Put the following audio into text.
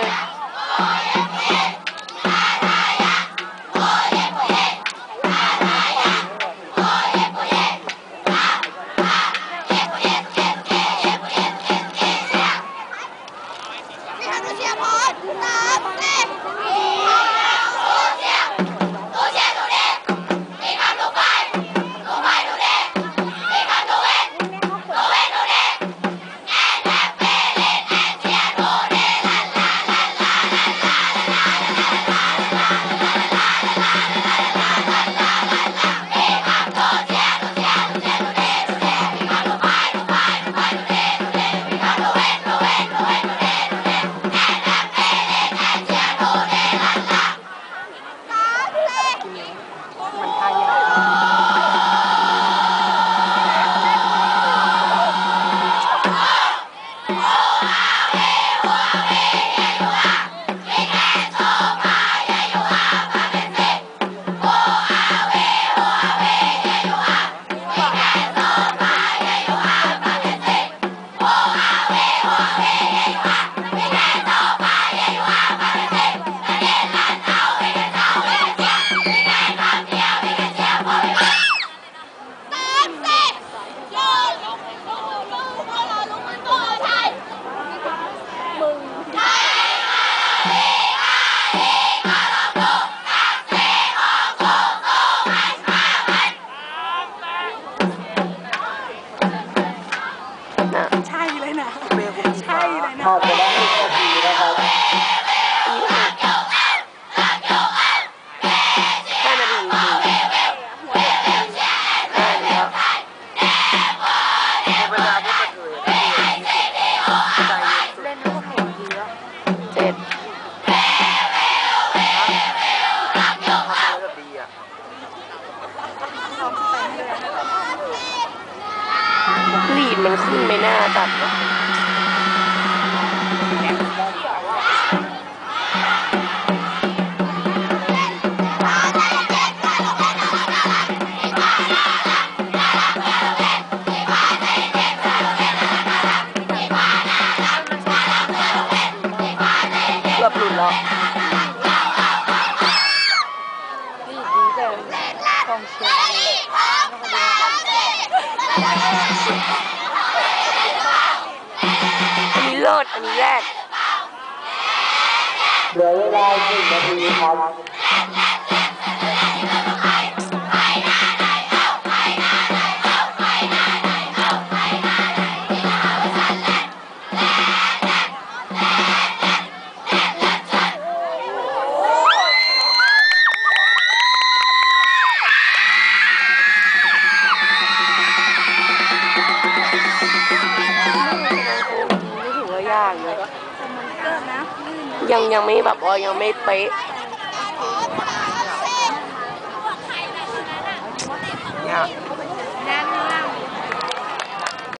ลั ลีดมันขึ้นไม่น่าตัดเกือบหลุดแล้วนี่ดีแต่กองเชียร์ อันนี้เลิศอันนี้แรกเหลือเวลาหนึ่งนาทีครับ ยากเลยมันเกินนะลื่นนะยังยังไม่แบบว่ายังไม่เป๊ะเนี่ย